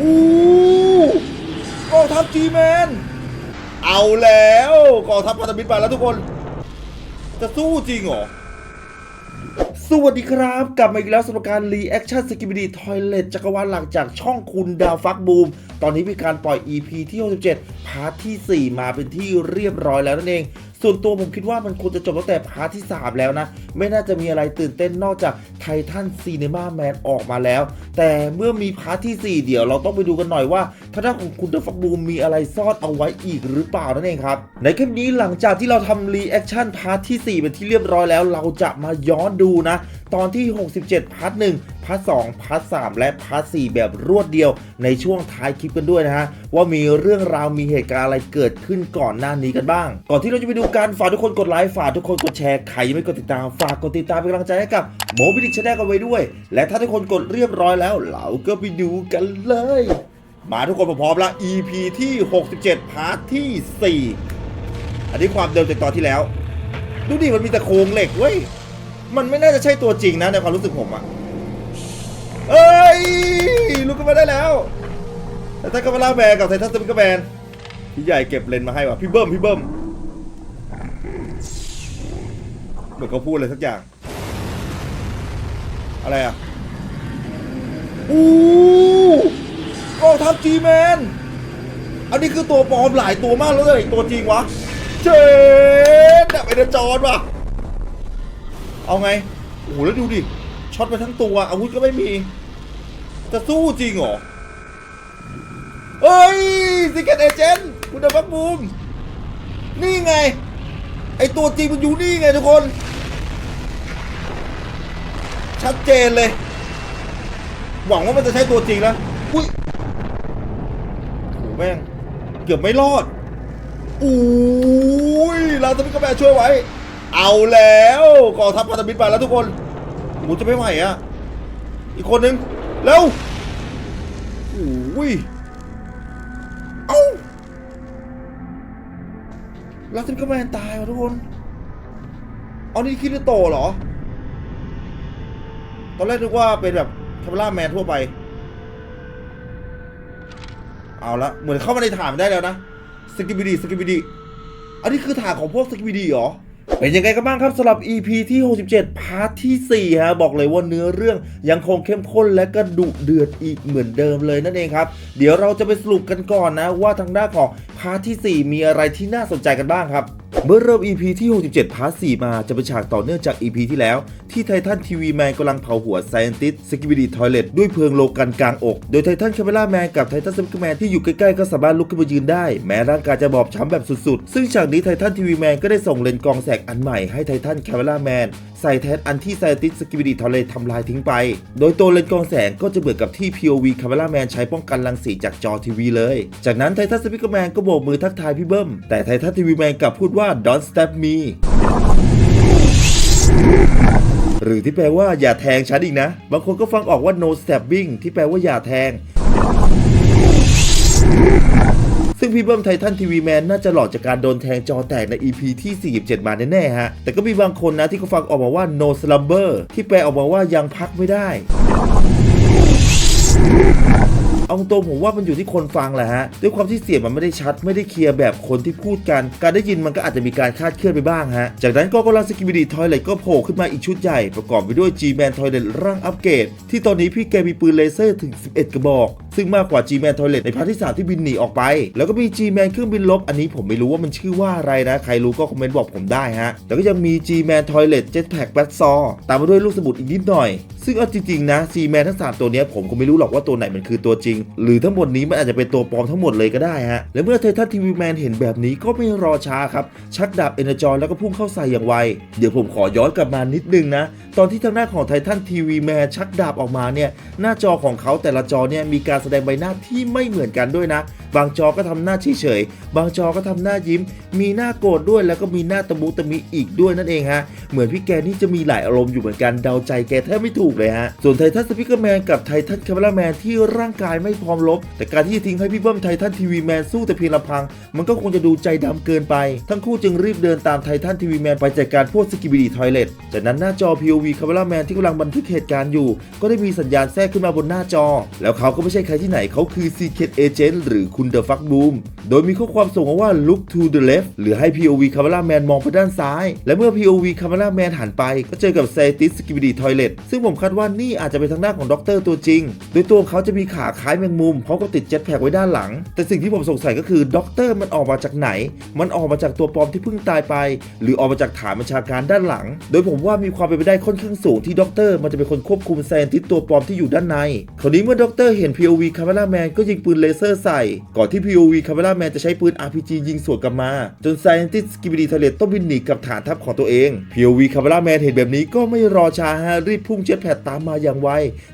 อู้กองทัพจีแมนเอาแล้วกองทัพพันธมิตรมาแล้วทุกคน จะสู้จริงเหรอ สวัสดีครับ กลับมาอีกแล้วสำหรับการรีแอคชั่นสกิบดีทอยเลตจักรวาลหลังจากช่องคุณดาวฟักบูม ตอนนี้มีการปล่อย EP ที่ 67 พาร์ทที่ 4 มาเป็นที่เรียบร้อยแล้วนั่นเองส่วนตัวผมคิดว่ามันควรจะจบตั้งแต่พาร์ทที่ 3 แล้วนะ ไม่น่าจะมีอะไรตื่นเต้นนอกจากไททันซีเนมาแมนออกมาแล้ว แต่เมื่อมีพาร์ทที่ 4 เดี๋ยวเราต้องไปดูกันหน่อยว่าทางด้านของคุณเดอะฟักบูมมีอะไรซ่อนเอาไว้อีกหรือเปล่านั่นเองครับ ในคลิปนี้หลังจากที่เราทำรีแอคชั่นพาร์ทที่ 4 เป็นที่เรียบร้อยแล้ว เราจะมาย้อนดูนะ ตอนที่ 67 พาร์ท1พาร์ท2พาร์ท3และพาร์ท4แบบรวดเดียวในช่วงท้ายคลิปกันด้วยนะฮะ ว่ามีเรื่องราวมีเหตุการณ์อะไรเกิดขึ้นก่อนหน้านี้กันบ้าง ก่อนที่เราจะไปดูกันฝากทุกคนกดไลค์ฝากทุกคนกดแชร์ใครยังไม่กดติดตามฝากกดติดตามเป็นกำลังใจให้กับโมบิดิกชาแนลกันไว้ด้วย และถ้าทุกคนกดเรียบร้อยแล้วเราก็ไปดูกันเลย มาทุกคนพร้อมๆแล้ว EP ที่ 67 พาร์ทที่ 4 อันนี้ความเดิมจากตอนที่แล้ว ดูดิมันมีแต่โครงเหล็กเว้ย มันไม่น่าจะใช่ตัวจริงนะในความรู้สึกผมอะเอ้ยลุกขึ้นมาได้แล้วแต่ถ้าคามาล่าแมนกับไททันสปิกเกร์แมนพี่ใหญ่เก็บเลนมาให้ว่ะพี่เบิ้มพี่เบิ้มเหมือนเขาพูดอะไรสักอย่าง อะไรอะ อู้กองทัพจีแมน อันนี้คือตัวปลอมหลายตัวมากแล้วเลยตัวจริงวะ เจนแบบไอเดจอนวะเอาไง โอ้โหแล้วดูดิ ช็อตไปทั้งตัว อาวุธก็ไม่มี จะสู้จริงเหรอ เฮ้ยซิกเก็ตเอเจนต์คุณดับบักบูม นี่ไง ไอตัวจริงมันอยู่นี่ไงทุกคน ชัดเจนเลย หวังว่ามันจะใช่ตัวจริงนะอุ้ยโหแม่งเกือบไม่รอดอุ้ยเราจะมีกระแบช่วยไว้ เอาแล้วกองทัพพันธมิตรมาแล้วทุกคนหมูจะไม่ไหวอะ อีกคนนึงเร็วอุ้ยเอ้าเราจะมีกระแบตายว่ะทุกคนเอานี่คิดโตเหรอตอนแรกนึกว่าเป็นแบบ คาเมล่าแมนทั่วไป เอาละเหมือนเข้ามาในฐานได้แล้วนะสกิบิดีสกิบิดีอันนี้คือฐานของพวกสกิบิดีเหรอเป็นยังไงกันบ้างครับสำหรับ EP ที่ 67 พาร์ทที่ 4 ฮะ บอกเลยว่าเนื้อเรื่องยังคงเข้มข้นและก็ดุเดือดอีกเหมือนเดิมเลยนั่นเองครับ เดี๋ยวเราจะไปสรุปกันก่อนนะว่าทางด้านของพาร์ทที่ 4 มีอะไรที่น่าสนใจกันบ้างครับ เมื่อเริ่ม EP ที่ 67 พาร์ท 4 มาจะเป็นฉากต่อเนื่องจาก EP ที่แล้ว ที่ไททันทีวีแมนกำลังเผาหัวไซ n อนติสสกิบิดีทอยเลตด้วยเพลิงโลกันกลางอก โดยไททันแคาเมล่าแมนกับไททันสปิกแมนที่อยู่ใกล้ๆ ก็สามารถลุกขึ้นมายืนได้ แม้ร่างกายจะบอบช้ำแบบสุดๆ ซึ่งฉากนี้ไททันทีวีแมนก็ได้ส่งเลนกองแสงอันใหม่ให้ไททันแคาเมล่าแมนใส่แทนอันที่ไซ n อนติสสกิบิดีทอยเลตทำลายทิ้งไป โดยตัวเลนกองแสงก็จะเหมือนกับที่ POV คาเมล่าแมนใช้ป้องกันรังสีจากจอทีวีเลย จากนั้นไททันสปิกแมนก็โบกมือทักทายพี่เบิ้มแต่ไททันทีวีแมนกลับพูดว่า don't stab me หรือที่แปลว่าอย่าแทงฉันอีกนะ บางคนก็ฟังออกว่า no stabbing ที่แปลว่าอย่าแทง ซึ่งพี่เบิ้มไททันทีวีแมนน่าจะหลอดจากการโดนแทงจอแตกใน EP ที่ 47 มาแน่ๆฮะ แต่ก็มีบางคนนะที่เขาฟังออกมาว่า no slumber ที่แปลออกมาว่ายังพักไม่ได้ เอาตรงผมว่ามันอยู่ที่คนฟังแหละฮะด้วยความที่เสียงมันไม่ได้ชัดไม่ได้เคลียร์แบบคนที่พูดกัน การได้ยินมันก็อาจจะมีการคาดเคลื่อนไปบ้างฮะจากนั้นก็กำลังสกิบิดีทอยเลตก็โผล่ขึ้นมาอีกชุดใหญ่ประกอบไปด้วย G-Man Toilet ร่างอัปเกรดที่ตอนนี้พี่แกมีปืนเลเซอร์ถึง 11 กระบอก ซึ่งมากกว่า G-Man Toilet ในพาร์ทที่ 3 ที่บินหนีออกไป แล้วก็มี G-Man เครื่องบินลบ อันนี้ผมไม่รู้ว่ามันชื่อว่าอะไรนะ ใครรู้ก็คอมเมนต์บอกผมได้ฮะแล้วก็ยังมี G-Man Toilet Jetpack b a t s a w ตามมาด้วยลูกสมุดอีกนิดหน่อย ซึ่งเอาจริงๆนะ G-Man ทั้ง3ตัวนี้ผมก็ไม่รู้หรอกว่าตัวไหนมันคือตัวจริง หรือทั้งหมดนี้มันอาจจะเป็นตัวปลอมทั้งหมดเลยก็ได้ฮะและเมื่อไททันทีวีแมนเห็นแบบนี้ก็ไม่รอช้าครับ ชักดาบเอเนจอยแล้วก็พุ่งเข้าใส่อย่างไว เดี๋ยวผมขอย้อนกลับมานิดนึงนะ ตอนที่ทางหน้าของไททันทีวีแมนชักดาบออกมาเนี่ยหน้าจอของเขาแต่ละจอเนี่ยมีการแสดงใบหน้าที่ไม่เหมือนกันด้วยนะ บางจอก็ทำหน้าเฉยๆบางจอก็ทำหน้ายิ้ม มีหน้าโกรธด้วยแล้วก็มีหน้าตะมุตะมิอีกด้วยนั่นเองฮะเหมือนพี่แกนี่จะมีหลายอารมณ์อยู่เหมือนกันเดาใจแกแทบไม่ถูกเลยฮะ ส่วนไททันสปิเกอร์แมนกับไททันคาเมราแมนที่ร่างกายไม่พร้อมรบแต่การที่จะทิ้งให้พี่เบิ้มไททันทีวีแมนสู้แต่เพียงลำพัง มันก็คงจะดูใจดำเกินไป ทั้งคู่จึงรีบเดินตามไททันทีวีแมนไปจัดการพวกสกิบิดีทอยเลตจากนั้นหน้าจอ POV คาเมราแมนที่กำลังบันทึกเหตุการณ์อยู่ ก็ได้มีสัญญาณแทรกขึ้นมาบนหน้าจอ แล้วเขาก็ไม่ใช่ใครที่ไหนเขาคือ Secret Agent หรือคุณ The Fuck Boom โดยมีข้อความส่งมาว่า look to the left หรือให้ POV คาเมราแมนมองไปด้านซ้าย และเมื่อ POV คาเมราแมนหันไป ก็เจอกับ s ซติสสกิบิดีทอยเลตซึ่งผมคาดว่านี่อาจจะเป็นทางด้านของด็อกเตอร์ตัวจริง โดยตัวเขาจะมีขาคล้ายแมงมุมพร้อมกับติดเจ็ตแพกไว้ด้านหลัง แต่สิ่งที่ผมสงสัยก็คือด็อกเตอร์มันออกมาจากไหน มันออกมาจากตัวปลอมที่เพิ่งตายไป หรือออกมาจากฐานบัญชาการด้านหลัง โดยผมว่ามีความเป็นไปได้ค่อนข้างสูงที่ด็อกเตอร์มันจะเป็นคนควบคุมแซนติสตัวปลอมที่อยู่ด้านในคราวนี้เมื่อด็อกเตอร์เห็น POV คาเมราแมนก็ยิงปืนเลเซอร์ใส่ ก่อนที่ POV คาเมราแมนจะใช้ปืน RPG ยิงสวนกลับมา จน Scientist s k i b i d y t o i l e t ต้องบินหนีกับฐานทัพของตัวเอง POV คาเมราแมนเห็นแบบนี้ก็ไม่รอช้าฮะรีบพุ่งเจ็ตแพดตามมาอย่างไว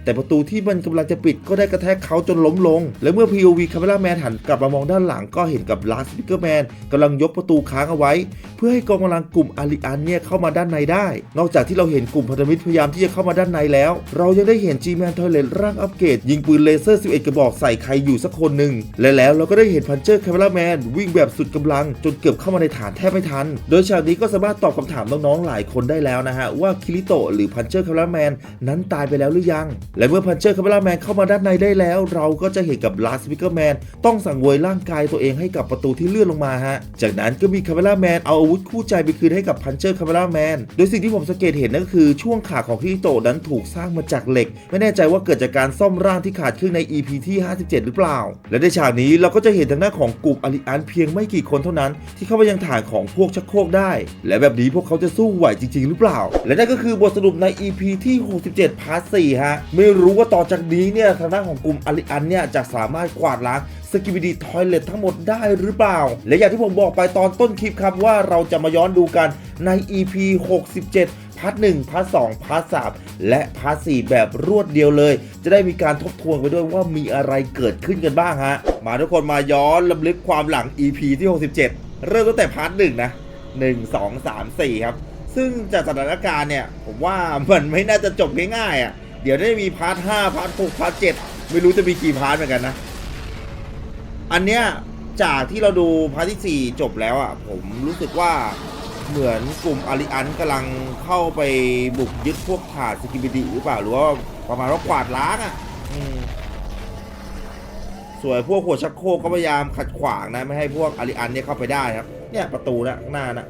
แต่ประตูที่มันกำลังจะปิดก็ได้กระแทกเขาจนล้มลง และเมื่อ POV คาเมราแมนหันกลับมามองด้านหลังก็เห็นกับ Last Speaker Man กำลังยกประตูค้างเอาไว้ เพื่อให้กองกำลังกลุ่มอาริอันเนี่ยเข้ามาด้านในได้ นอกจากที่เราเห็นกลุ่มพันธมิตรพยายามที่จะเข้ามาด้านในแล้ว เรายังได้เห็น G-Man Toilet ร่างอัปเกรดยิงปืนเลเซอร์ 11 กระบอกใส่ใครอยู่สักคนหนึ่งและแล้วเราก็ได้เห็นพันเจอร์คาเมราแมนวิ่งแบบสุดกำลังจนเกือบเข้ามาในฐานแทบไม่ทัน โดยฉากนี้ก็สามารถตอบคำถามน้องๆหลายคนได้แล้วนะฮะว่าคิริโตะหรือพันเจอร์คาเมราแมนนั้นตายไปแล้วหรือยัง และเมื่อพันเจอร์คาเมราแมนเข้ามาด้านในได้แล้ว เราก็จะเห็นกับลาสปิเกอร์แมนต้องสั่งเวยร่างกายตัวเองให้กับประตูที่เลื่อนลงมาฮะ จากนั้นก็มีคาเมราแมนเอาอาวุธคู่ใจไปคืนให้กับพันเจอร์คาเมราแมนโดยสิ่งที่ผมสังเกตเห็นนั่นก็คือช่วงขาของคิริโตะนั้นถูกสร้างมาจากเหล็ก ไม่แน่ใจว่าเกิดจากการซ่อมร่างที่ขาดครึ่งใน EP ที่ 57 หรือเปล่า และในฉากนี้เราก็จะเห็นทางด้าของกลุ่มอาริอันเพียงไม่กี่คนเท่านั้น ที่เข้าไปยังฐานของพวกชักโครกได้ และแบบนี้พวกเขาจะสู้ไหวจริง ๆ หรือเปล่า และนั่นก็คือบทสรุปใน EP ที่7 พาร์ท4ฮะ ไม่รู้ว่าต่อจากนี้เนี่ย ทางด้านของกลุ่มอาริอันเนี่ย จะสามารถกวาดล้างสกิบิดีทอยเลททั้งหมดได้หรือเปล่า และอย่างที่ผมบอกไปตอนต้นคลิปครับว่าเราจะมาย้อนดูกันใน EP 67พาร์ท1พาร์ท2พาร์ท3และพาร์ท4แบบรวดเดียวเลย จะได้มีการทบทวนไปด้วยว่ามีอะไรเกิดขึ้นกันบ้างฮะ มาทุกคนมาย้อนลำลึกความหลัง EP ที่ 67 เริ่มตั้งแต่พาร์ท1นะ 1 2 3 4 ครับ ซึ่งจากสถานการณ์เนี่ย ผมว่ามันไม่น่าจะจบง่ายๆอะ เดี๋ยวได้มีพาร์ท5พาร์ท6พาร์ท7ไม่รู้จะมีกี่พาร์ทเหมือนกันนะ อันเนี้ยจากที่เราดูพาร์ทที่ 4 จบแล้วอะ ผมรู้สึกว่าเหมือนกลุ่มอาริอันกำลังเข้าไปบุกยึดพวกถาดสกิบิดีหรือเปล่า หรือว่าประมาณว่ากวาดล้างอะอส่วนพวกหัวชักโครกก็พยายามขัดขวางนะ ไม่ให้พวกอาริอันเนี่ยเข้าไปได้ครับ เนี่ยประตูนะข้างหน้านะ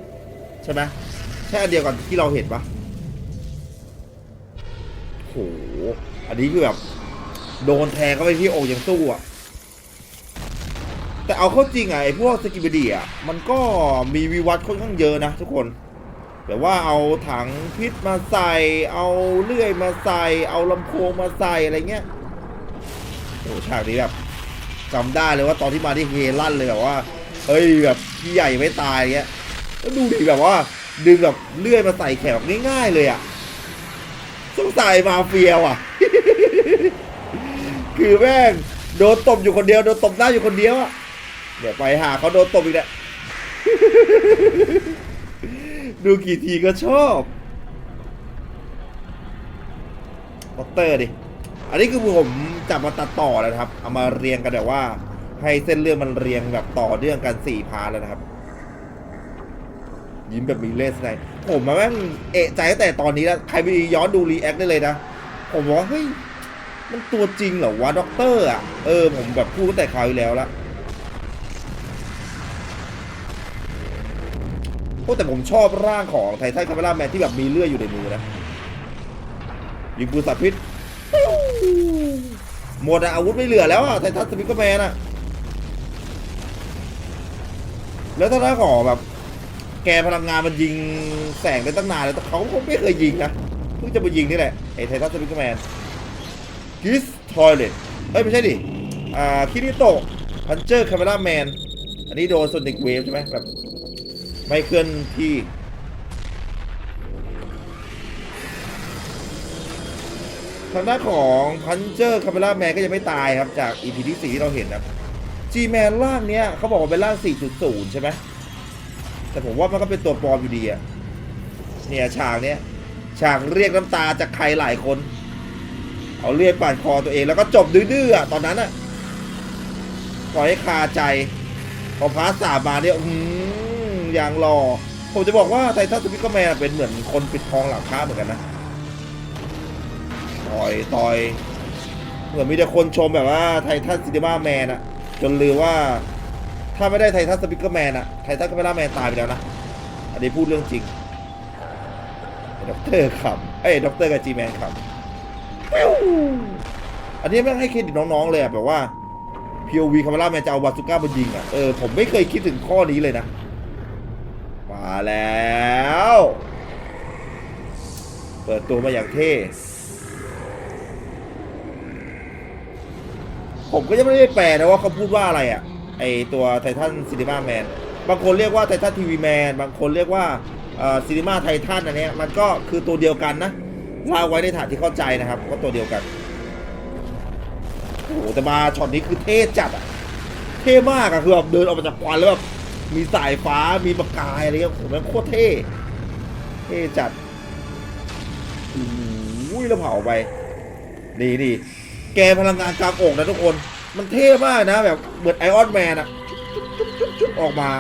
ใช่ไหม ใช่อันเดียวกันที่เราเห็นปะโห อันนี้คือแบบ โดนแทงเข้าไปที่อกยังสู้อะ แต่เอาเข้าจริงอะไอ้พวกสกิบดีอะ มันก็มีวิวัฒน์ค่อนข้างเยอะนะทุกคนแต่ว่าเอาถังพิษมาใส่ เอาเลื่อยมาใส่ เอาลำโพงมาใส่อะไรเงี้ย โอ้ฉากนี้แบบจำได้เลยว่าตอนที่มาที่เฮลั่นเลยแบบว่า เฮ้ยแบบพี่ใหญ่ไม่ตายเงี้ยแล้วดูดิแบบว่า ดึงแบบเลื่อยมาใส่แขนง่ายๆเลยอะสงสัยมาเฟียว่ะ คือแม่งโดนตบอยู่คนเดียวโดนตบหน้าอยู่คนเดียวอะเดี๋ยวไปหาเขาโดนตบอีกแหละดูกี่ทีก็ชอบด็อกเตอร์ดิ อันนี้คือผมจับมาตัดต่อแล้วนะครับ เอามาเรียงกันแบบว่า ให้เส้นเรื่องมันเรียงแบบต่อเนื่องกันสี่พาร์ทแล้วนะครับ ยิ้มแบบมีเลสไนผมมาแม่งเอะใจตั้งแต่ตอนนี้แล้วใครไปย้อนดูรีแอคได้เลยนะ ผมบอกว่าเฮ้ยมันตัวจริงเหรอวะด็อกเตอร์อะ เออ ผมแบบพูดตั้งแต่คราวที่แล้วละโอ้แต่ผมชอบร่างของไททันคาเมล่าแมนที่แบบมีเลือดอยู่ในมือนะยิงปืนสัตว์พิษหมดอะอาวุธไม่เหลือแล้วอะไททันสปิกเกอร์แมนอะแล้วถ้าหน้าของแบบ แกพลังงานมันยิงแสงได้ตั้งนานแล้วแต่เขาก็ไม่เคยยิงนะเพิ่งจะมายิงนี่แหละไอ้ไททันสปิกเกอร์แมนกิสทอยเลตเอ้ยไม่ใช่ดิอ่าคิริโตะพันเจอร์คาเมล่าแมนอันนี้โดนโซนิกเวฟใช่ไหมแบบไม่เคลื่อนที่ทางด้านของพันเจอร์คาเมล่าแมนก็ยังไม่ตายครับ จาก EP ที่4ที่เราเห็นนะครับ G-Man ร่างเนี้ยเขาบอกว่าเป็นร่าง 4.0 ใช่ไหม แต่ผมว่ามันก็เป็นตัวปลอมอยู่ดีอะเนี่ยฉากเนี้ยฉากเรียกน้ำตาจากใครหลายคน เอาเรียกปาดคอตัวเองแล้วก็จบดื้อๆอะตอนนั้นอะปล่อยให้คาใจ พอพาร์ทสามมาเนี่ยอืมอย่างรอ ผมจะบอกว่าไททันสปิกเกอร์แมนเป็นเหมือนคนปิดทองหลังคาเหมือนกันนะต่อยต่อย เหมือนมีแต่คนชมแบบว่าไททันซินิมาแมนอะจนลืมว่า ถ้าไม่ได้ไททันสปิกเกอร์แมนอะไททันก็ไม่ล่าแมนตายไปแล้วนะ อันนี้พูดเรื่องจริงด็อกเตอร์ขำเอ้ยด็อกเตอร์กับจีแมนขำอันนี้ไม่ให้เครดิตน้องๆเลยอะแบบว่า POV คาร์ล่าแมนจะเอาบาซูก้ามายิงอะเออผมไม่เคยคิดถึงข้อนี้เลยนะ มาแล้ว เปิดตัวมาอย่างเท่ผมก็ยังไม่ได้แปลนะว่าเขาพูดว่าอะไรอะ่ะ ไอตัวไททันซีนีมาแมนบางคนเรียกว่าไททันทีวีแมนบางคนเรียกว่าซีนีมาไททันอันนี้มันก็คือตัวเดียวกันนะว่าไว้ในฐานที่เข้าใจนะครับ ก็ตัวเดียวกันโอ้โหแต่มาช็อตนี้คือเท่จัดอะเท่มากอะคือแบบเดินออกมาจากควันแล้วแบบมีสายฟ้ามีประกายอะไรเงี้ยโอ้โหมันโคตรเท่เท่จัดอุ้ยแล้วเผาไปนี่นี่แกพลังงานกลางอกนะทุกคน มันเท่มากนะแบบเหมือนไอออนแมนอะชุบจุ๊บจุ๊บออกมา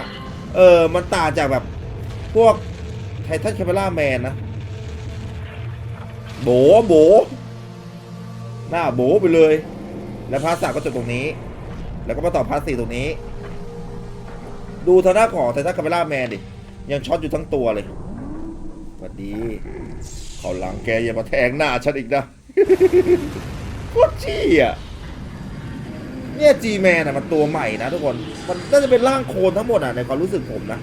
เออ มันต่างจากแบบ พวกไททันแคมเปล่าแมนนะ โบโบหน้าโบไปเลย แล้วพาร์ทสามก็จบตรงนี้ แล้วก็มาต่อพาร์ทสี่ตรงนี้ ดูทางหน้าของไททันแคมเปล่าแมนดิ ยังช็อตอยู่ทั้งตัวเลยสวัสดีเขาหลังแกอย่ามาแทงหน้าฉันอีกนะโคตรชี้อะ เนี่ยจีแมนอะมันตัวใหม่นะทุกคน มันน่าจะเป็นร่างโคลนทั้งหมดอะในความรู้สึกผมนะ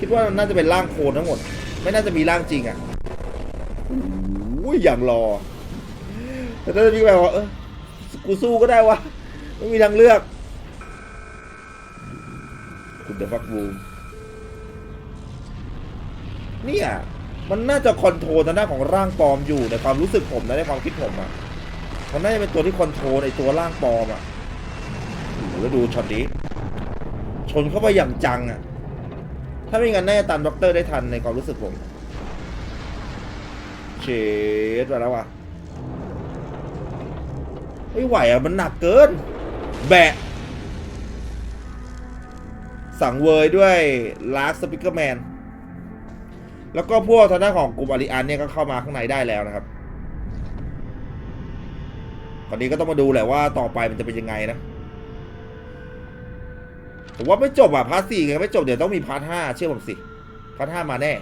คิดว่าน่าจะเป็นร่างโคลนทั้งหมด ไม่น่าจะมีร่างจริงอะโอ้ยอย่างรอ แต่ถ้าจะมีแบบว่าเออกูสู้ก็ได้วะ ไม่มีทางเลือก คุณเดอะฟักบูมเนี่ยมันน่าจะคอนโทรลทางด้านของร่างปลอมอยู่ในความรู้สึกผมนะในความคิดผมอะมันน่าจะเป็นตัวที่คอนโทรลในตัวร่างปลอมอะ แล้วดูช็อตนี้ ชนเข้าไปอย่างจังอะถ้าไม่งั้นน่าจะตามด็อกเตอร์ได้ทันในความรู้สึกผมเชดมาแล้วอะไม่ไหวอะมันหนักเกิน แบะ สั่งเวยด้วยลาร์สปิเกอร์แมน แล้วก็พวกทางด้านของกลุ่มอาริอันเนี่ยก็เข้ามาข้างในได้แล้วนะครับตอนนี้ก็ต้องมาดูแหละว่าต่อไปมันจะเป็นยังไงนะ ผมว่าไม่จบอะพาร์ทสี่ไงไม่จบเดี๋ยวต้องมีพาร์ทห้าเชื่อผมสิพาร์ทห้ามาแน่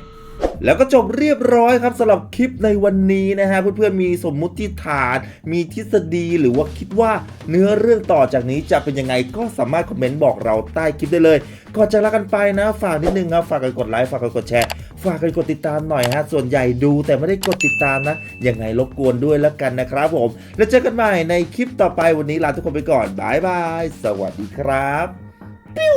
แล้วก็จบเรียบร้อยครับสำหรับคลิปในวันนี้นะฮะเพื่อนๆมีสมมุติฐาน มีทฤษฎีหรือว่าคิดว่าเนื้อเรื่องต่อจากนี้จะเป็นยังไงก็สามารถคอมเมนต์บอกเราใต้คลิปได้เลยก่อนจะลากันไปนะ ฝากนิดนึงครับฝากกันกดไลค์ฝากกันกดแชร์ฝากกันกดติดตามหน่อยฮะส่วนใหญ่ดูแต่ไม่ได้กดติดตามนะยังไงรบกวนด้วยแล้วกันนะครับผม แล้วเจอกันใหม่ในคลิปต่อไปวันนี้ลาทุกคนไปก่อนบายบายสวัสดีครับ ปิ้ว